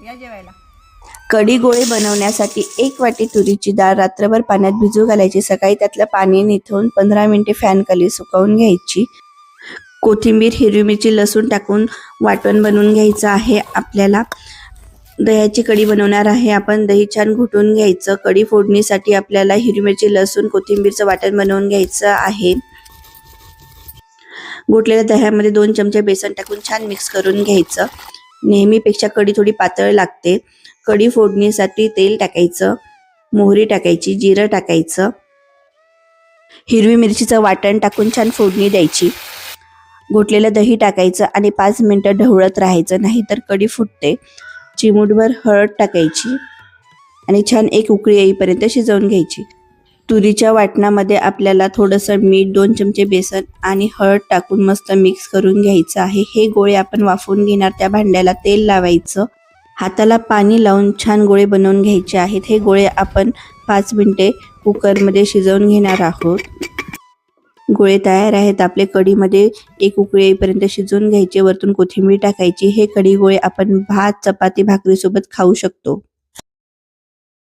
या जेवायला. कढी गोळे बनवण्यासाठी एक वाटी तुरीची डाळ रात्रभर पाण्यात भिजू घालायची. सकाळी त्यातलं पाणी निथळून पंधरा मिनिटे फॅनखाली सुकवून घ्यायची. कोथिंबीर हिरवी मिरची लसूण टाकून वाटण बनवून घ्यायचं आहे. आपल्याला दह्याची कढी बनवणार आहे. आपण दही छान घुटून घ्यायचं. कढी फोडणीसाठी आपल्याला हिरवी मिरची लसूण कोथिंबीरचं वाटण बनवून घ्यायचं आहे. घोटलेल्या दह्यामध्ये दोन चमचे बेसन टाकून छान मिक्स करून घ्यायचं. नेहमीपेक्षा कढी थोडी पातळ लागते. कढी फोडणीसाठी तेल टाकायचं मोहरी टाकायची जिरं टाकायचं. हिरवी मिरचीचं वाटण टाकून छान फोडणी द्यायची. घोटलेलं दही टाकायचं आणि पाच मिनटं ढवळत राहायचं नाहीतर कढी फुटते. चिमूटभर हळद टाकायची आणि छान एक उकळी येईपर्यंत शिजवून घ्यायची. तुरीच्या वाटणामध्ये आपल्याला थोडंसं मीठ दोन चमचे बेसन आणि हळद टाकून मस्त मिक्स करून घ्यायचं आहे. हे गोळे आपण वाफवून घेणार त्या भांड्याला तेल लावायचं. हाताला पाणी लावून छान गोळे बनवून घ्यायचे आहेत. हे गोळे आपण पाच मिनिटे कुकरमध्ये शिजवून घेणार आहोत. गोळे तयार आहेत. आपले कढीमध्ये एक उकळी येईपर्यंत शिजवून घ्यायचे. वरतून कोथिंबीर टाकायची. हे कढी गोळे आपण भात चपाती भाकरीसोबत खाऊ शकतो.